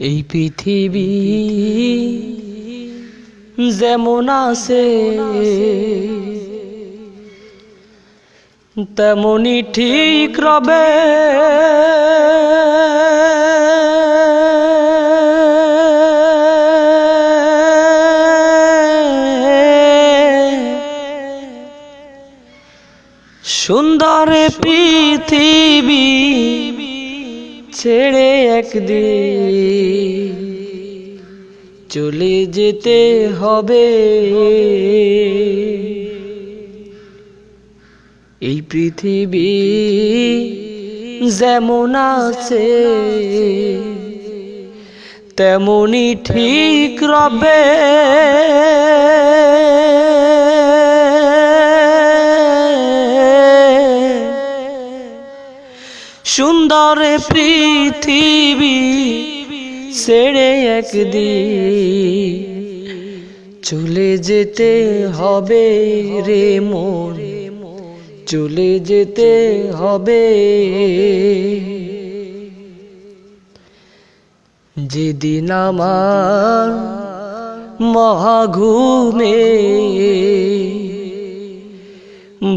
এই পৃথিবী যেমন আছে তেমনই ঠিক রবে। সুন্দর পৃথিবী ছেড়ে একদিন চলে যেতে হবে। এই পৃথিবী যেমন আছে তেমনই ঠিক রবে। সুন্দর পৃথিবী ছেড়ে একদিন চলে যেতে হবে রে মন, চলে যেতে হবে। যেদিন আমার মহাঘুমে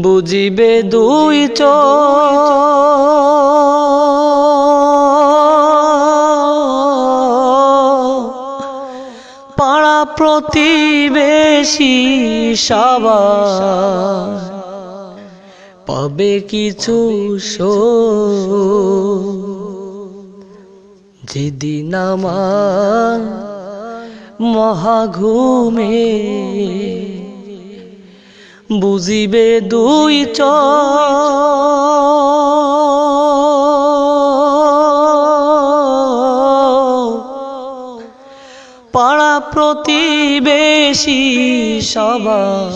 বুঝিবে দুই চোখ প্রতিবেশী সবার। পাবে কিছু যেদিন আমার মহাঘুমে বুঝিবে দুই চোখ। প্রতিবেশী সবার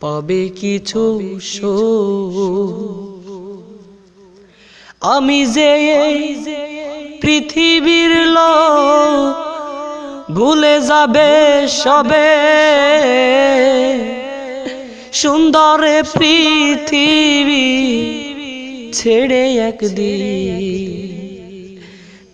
পাবে কিছু। আমি যে পৃথিবীর লোক, ভুলে যাবে সবে সুন্দর পৃথিবী ছেড়ে একদিন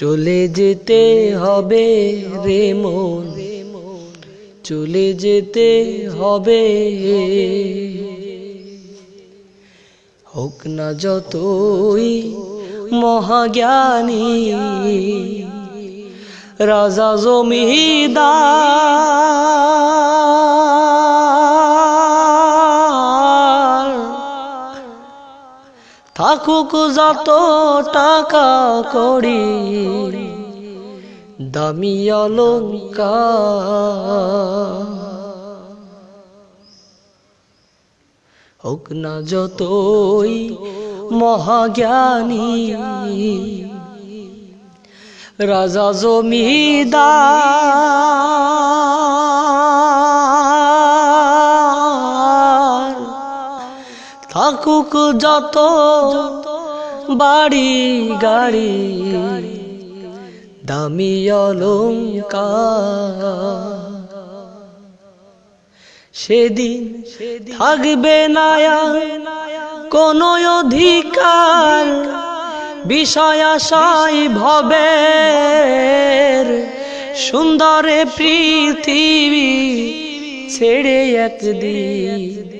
চলে যেতে হবে রে মন। চলে যেতে হবে হোক না যতই মহাজ্ঞানী রাজা জমিদার থাকুক যত টাকা করি। দামি অলঙ্কার হোক না যতই মহাজ্ঞানী। রাজা জমিদার। থাকুক যত বাড়ি গাড়ি, দামি অলঙ্কার সেদিন থাকবে না কোন অধিকার, বিষয় আশাই ভবে সুন্দরে পৃথিবী ছেড়ে একদিন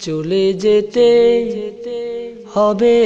চলে যেতে হবে।